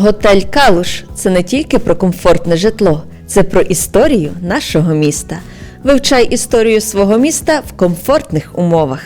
Готель Калуш це не тільки про комфортне житло, це про історію нашого міста. Вивчай історію свого міста в комфортних умовах.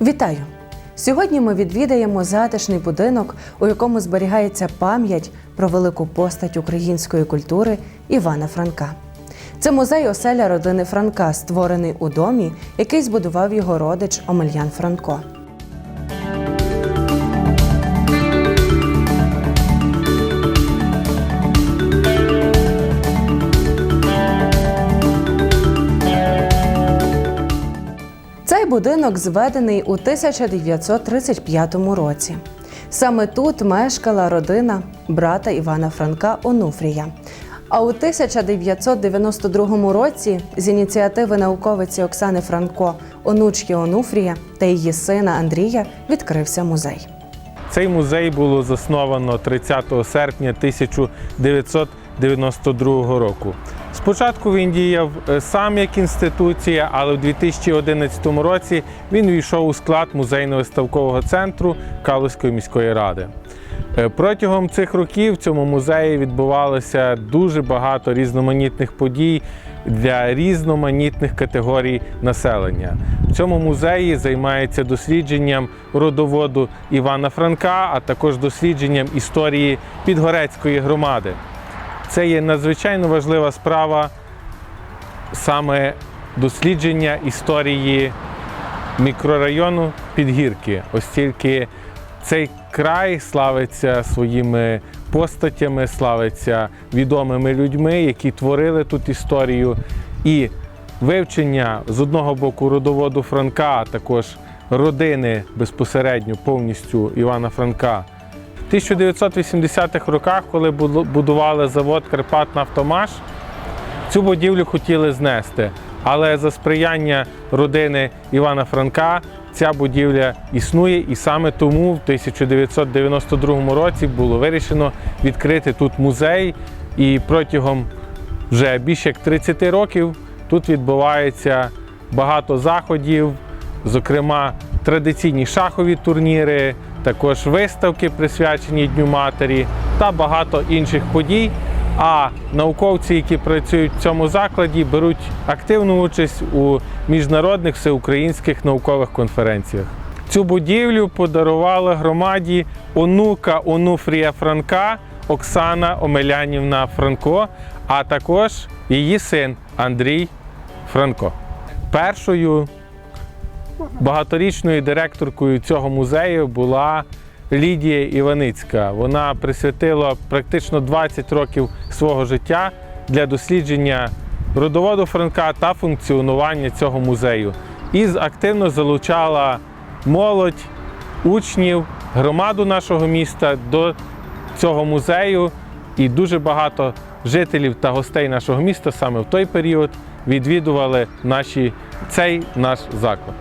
Вітаю! Сьогодні ми відвідаємо затишний будинок, у якому зберігається пам'ять про велику постать української культури Івана Франка. Це музей оселя родини Франка, створений у домі, який збудував його родич Омельян Франко. Будинок зведений у 1935 році. Саме тут мешкала родина брата Івана Франка Онуфрія. А у 1992 році з ініціативи науковиці Оксани Франко, онучки Онуфрія та її сина Андрія відкрився музей. Цей музей було засновано 30 серпня 1992 року. Спочатку він діяв е, сам як інституція, але в 2011 році він увійшов у склад музейно-виставкового центру Калузької міської ради. Е, Протягом цих років в цьому музеї відбувалося дуже багато різноманітних подій для різноманітних категорій населення. В цьому музеї займається дослідженням родоводу Івана Франка, а також дослідженням історії Підгорецької громади. Це є надзвичайно важлива справа саме дослідження історії мікрорайону Підгірки, оскільки цей край славиться своїми постатями, славиться відомими людьми, які творили тут історію. І вивчення з одного боку родоводу Франка, а також родини безпосередньо повністю Івана Франка. В 1980-х роках, коли будували завод Карпатнафтомаш, Цю будівлю хотіли знести, але за сприяння родини Івана Франка ця будівля існує, і саме тому в 1992 році було вирішено відкрити тут музей. І протягом вже більше як 30 років тут відбувається багато заходів, зокрема традиційні шахові турніри, також виставки, присвячені Дню Матері та багато інших подій. А науковці, які працюють в цьому закладі, беруть активну участь у міжнародних всеукраїнських наукових конференціях. Цю будівлю подарувала громаді онука Онуфрія Франка Оксана Омелянівна Франко, а також її син Андрій Франко. Першою багаторічною директоркою цього музею була Лідія Іваницька. Вона присвятила практично 20 років свого життя для дослідження родоводу Франка та функціонування цього музею. І активно залучала молодь, учнів, громаду нашого міста до цього музею. І дуже багато жителів та гостей нашого міста саме в той період відвідували наші, цей наш заклад.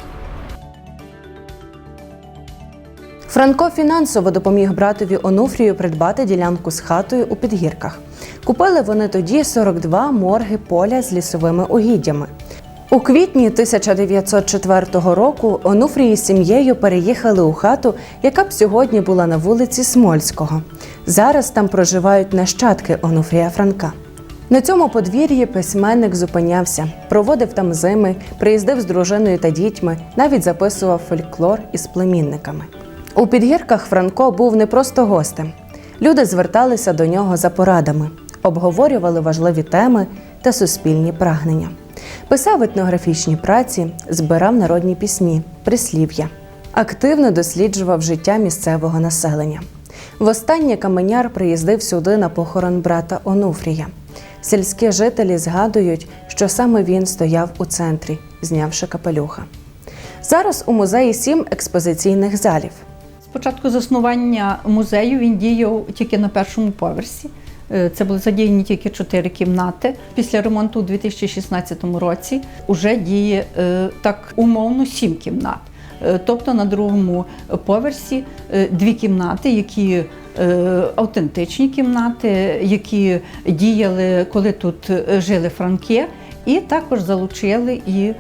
Франко фінансово допоміг братові Онуфрію придбати ділянку з хатою у підгірках. Купили вони тоді 42 морги поля з лісовими угіддями. У квітні 1904 року Онуфрій з сім'єю переїхали у хату, яка б сьогодні була на вулиці Смольського. Зараз там проживають нащадки Онуфрія Франка. На цьому подвір'ї письменник зупинявся, проводив там зими, приїздив з дружиною та дітьми, навіть записував фольклор із племінниками. У підгірках Франко був не просто гостем. Люди зверталися до нього за порадами, обговорювали важливі теми та суспільні прагнення. Писав етнографічні праці, збирав народні пісні, прислів'я. Активно досліджував життя місцевого населення. Востаннє каменяр приїздив сюди на похорон брата Онуфрія. Сільські жителі згадують, що саме він стояв у центрі, знявши капелюха. Зараз у музеї сім експозиційних залів. Спочатку заснування музею він діяв тільки на першому поверсі. Е, Це були задіяні тільки чотири кімнати. Після ремонту у 2016 році вже діє е, так умовно сім кімнат. Е, Тобто на другому поверсі дві кімнати, які автентичні кімнати, які діяли, коли тут жили франки, і також залучили і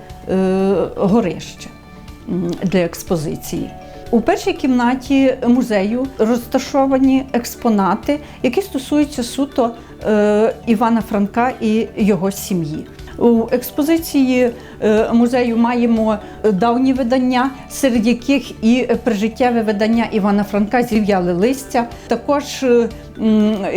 горище для експозиції. У першій кімнаті музею розташовані експонати, які стосуються суто е, Івана Франка і його сім'ї. У експозиції е, музею маємо давні видання, серед яких і прижиттєве видання Івана Франка зів'яли листя. Також е,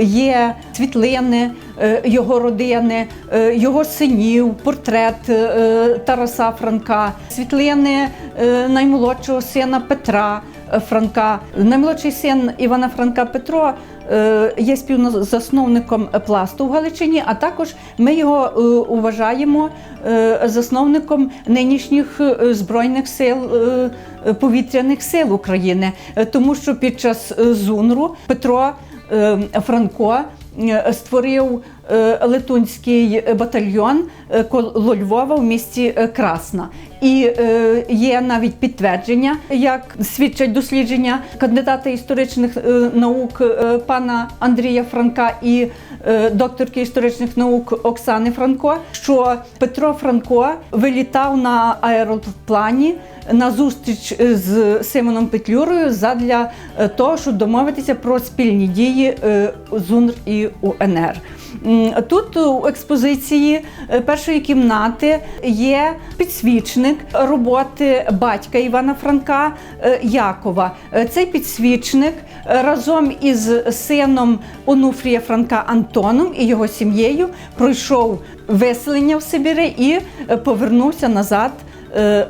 є світлини е, його родини, е, його синів, портрет е, Тараса Франка, світлини е, наймолодшого сина Петра. е, Франка, наймолодший син Івана Франка Петро е, є співзасновником пласту в Галичині, а також ми його е, вважаємо е, засновником нинішніх е, збройних сил е, е, повітряних сил України, Е, тому що під час е, ЗУНРу Петро е, Франко е, створив е, летунський батальйон е, коло Львова в місті е, Красна. І е, є навіть підтвердження, як свідчать дослідження кандидата історичних е, наук е, пана Андрія Франка і е, докторки історичних наук Оксани Франко, що Петро Франко вилітав на аероплані на зустріч з Симоном Петлюрою задля е, того, щоб домовитися про спільні дії е, ЗУНР і УНР. Тут у експозиції е, першої кімнати є підсвічник роботи батька Івана Франка е, Якова. Е, Цей підсвічник разом із сином Онуфрія Франка Антоном і його сім'єю пройшов виселення в Сибірі і повернувся назад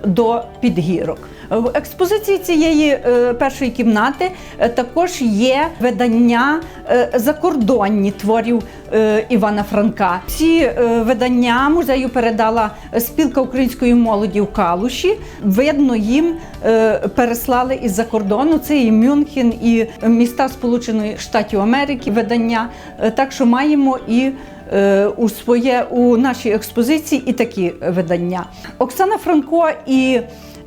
до підгірок. В експозиції цієї е, першої кімнати е, також є видання е, закордонні творів е, Івана Франка. Ці е, видання музею передала спілка української молоді в Калуші. Видно, їм е, переслали із-за кордону. Це і Мюнхен, і міста Сполучених Штатів Америки видання. Е, Так що маємо і е, у своє у нашій експозиції і такі видання. Оксана Франко і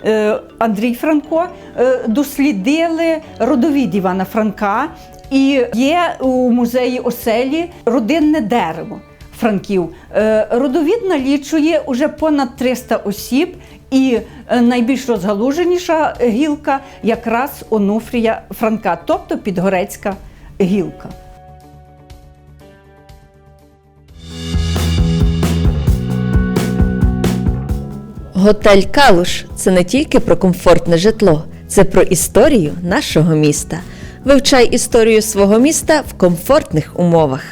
е, Андрій Франко е, дослідили родовід Івана Франка, і є у музеї оселі родинне дерево Франків. Е, Родовід налічує уже понад 300 осіб. І е, найбільш розгалуженіша гілка якраз Онуфрія Франка, тобто Підгорецька гілка. Готель Калуш це не тільки про комфортне житло, це про історію нашого міста. Вивчай історію свого міста в комфортних умовах.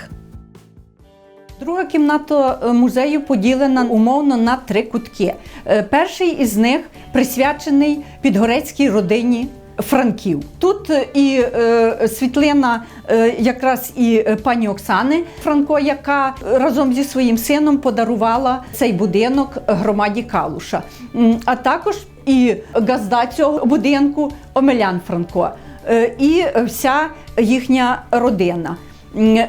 Друга кімната е, музею поділена умовно на три кутки. Е, Перший із них присвячений підгорецькій родині. Франків. Тут е, і е, світлина е, якраз і е, пані Оксани Франко, яка разом зі своїм сином подарувала цей будинок громаді Калуша, а також і газда цього будинку Омелян Франко, е, і вся їхня родина.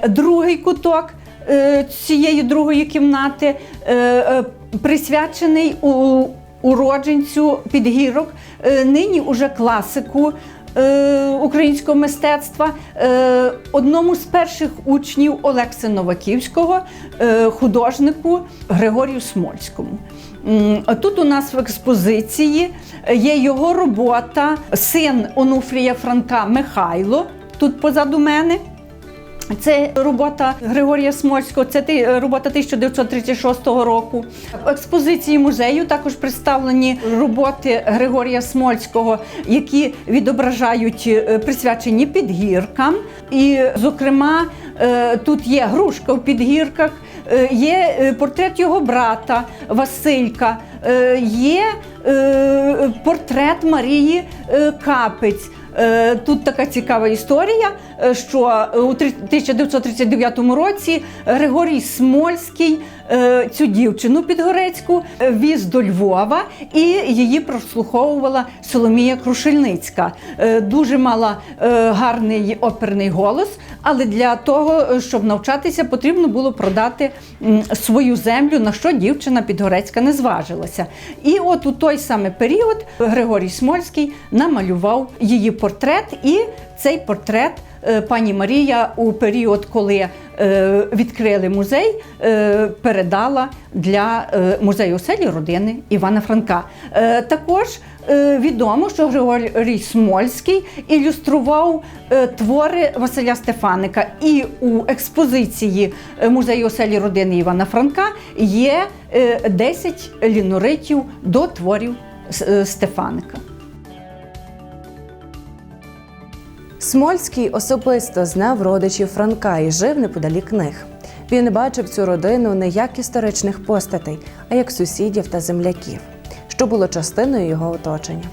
Другий куток е, цієї другої кімнати е, е, присвячений у уродженцю підгірок, е, нині уже класику е, українського мистецтва, е, одному з перших учнів Олекси Новаківського, художнику Григорію Смольському. Тут у нас в експозиції є його робота, син Онуфрія Франка Михайло, тут позаду мене. Це робота Григорія Смольського, це ти- робота 1936 року. В експозиції музею також представлені роботи Григорія Смольського, які відображають е, присвячені підгіркам. І, зокрема, е, тут є грушка в підгірках, е, є е, портрет його брата Василька, е, є е, портрет Марії е, Капець. Е, Тут така цікава історія, е, що у три- 1939 році Григорій Смольський е, цю дівчину підгорецьку віз до Львова і її прослуховувала Соломія Крушельницька. Дуже мала гарний оперний голос, але для того, щоб навчатися, потрібно було продати свою землю, на що дівчина підгорецька не зважилася. І от у той самий період Григорій Смольський намалював її портрет, і цей портрет е, пані Марія у період, коли е, відкрили музей, е, передала для музею оселі родини Івана Франка. Також відомо, що Григорій Смольський ілюстрував твори Василя Стефаника. І у експозиції музею оселі родини Івана Франка є е, 10 ліноритів до творів Стефаника. Смольський особисто знав родичів Франка і жив неподалік них. Він бачив цю родину не як історичних постатей, а як сусідів та земляків, що було частиною його оточення.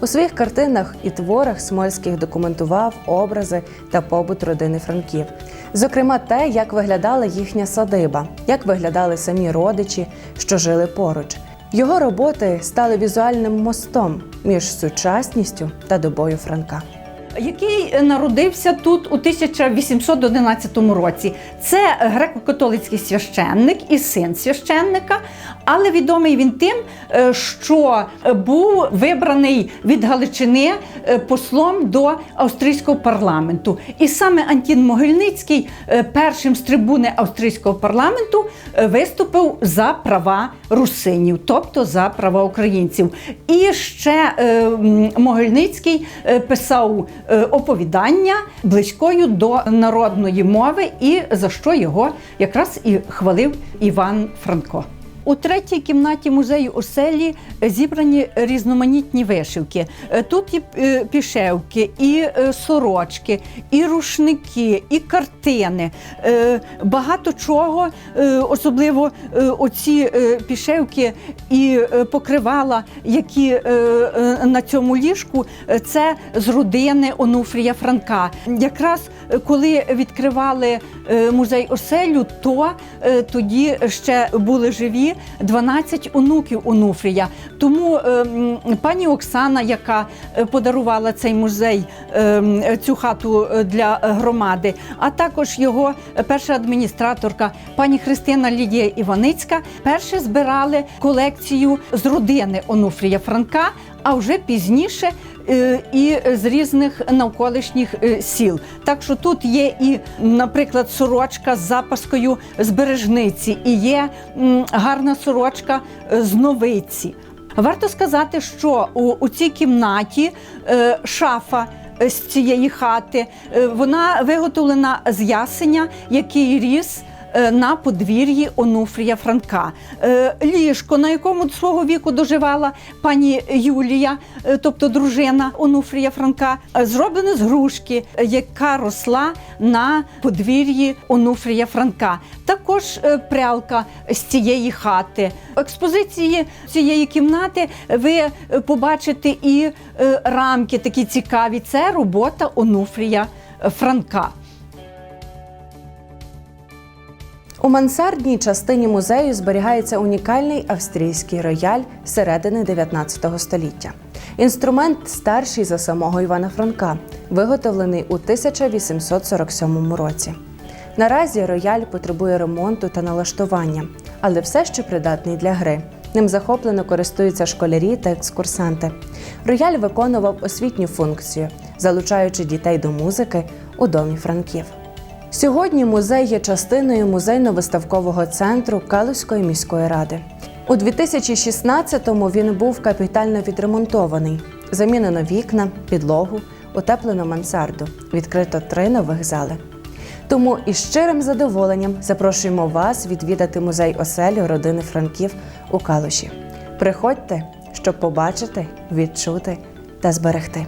У своїх картинах і творах Смольських документував образи та побут родини Франків, зокрема те, як виглядала їхня садиба, як виглядали самі родичі, що жили поруч. Його роботи стали візуальним мостом між сучасністю та добою Франка. Який народився тут у 1811 році. Це греко-католицький священник і син священника, але відомий він тим, е, що був вибраний від Галичини е, послом до австрійського парламенту. І саме Антін Могильницький е, першим з трибуни австрійського парламенту е, виступив за права русинів, тобто за права українців. І ще е, Могильницький е, писав е, оповідання близькою до народної мови, і за що його якраз і хвалив Іван Франко. У третій кімнаті музею оселі зібрані різноманітні вишивки. Е, Тут і е, пішевки, і е, сорочки, і рушники, і картини. Багато чого, особливо оці пішевки і покривала, які на цьому ліжку, це з родини Онуфрія Франка. Якраз коли відкривали музей оселю, то тоді ще були живі 12 онуків Онуфрія. Тому е, пані Оксана, яка е, подарувала цей музей, е, цю хату е, для громади, а також його перша адміністраторка, пані Христина Лідія Іваницька, перше збирали колекцію з родини Онуфрія Франка, а вже пізніше. Е, І з різних навколишніх е, сіл. Так що тут є і, наприклад, сорочка з запаскою з бережниці, і є гарна сорочка е, з новиці. Варто сказати, що у, у цій кімнаті е, шафа. З цієї хати вона виготовлена з ясеня, який ріс на подвір'ї Онуфрія Франка. Е, Ліжко, на якому свого віку доживала пані Юлія, е, тобто дружина Онуфрія Франка, е, зроблене з грушки, е, яка росла на подвір'ї Онуфрія Франка. Також е, прялка з цієї хати. Експозиції цієї кімнати ви е, побачите і е, рамки такі цікаві. Це робота Онуфрія е, Франка. У мансардній частині музею зберігається унікальний австрійський рояль середини 19 століття. Інструмент старший за самого Івана Франка, виготовлений у 1847 році. Наразі рояль потребує ремонту та налаштування, але все ще придатний для гри. Ним захоплено користуються школярі та екскурсанти. Рояль виконував освітню функцію, залучаючи дітей до музики у домі Франків. Сьогодні музей є частиною музейно-виставкового центру Калузької міської ради. У 2016-му він був капітально відремонтований. Замінено вікна, підлогу, утеплено мансарду, відкрито три нових зали. Тому із щирим задоволенням запрошуємо вас відвідати музей оселі родини Франків у Калуші. Приходьте, щоб побачити, відчути та зберегти.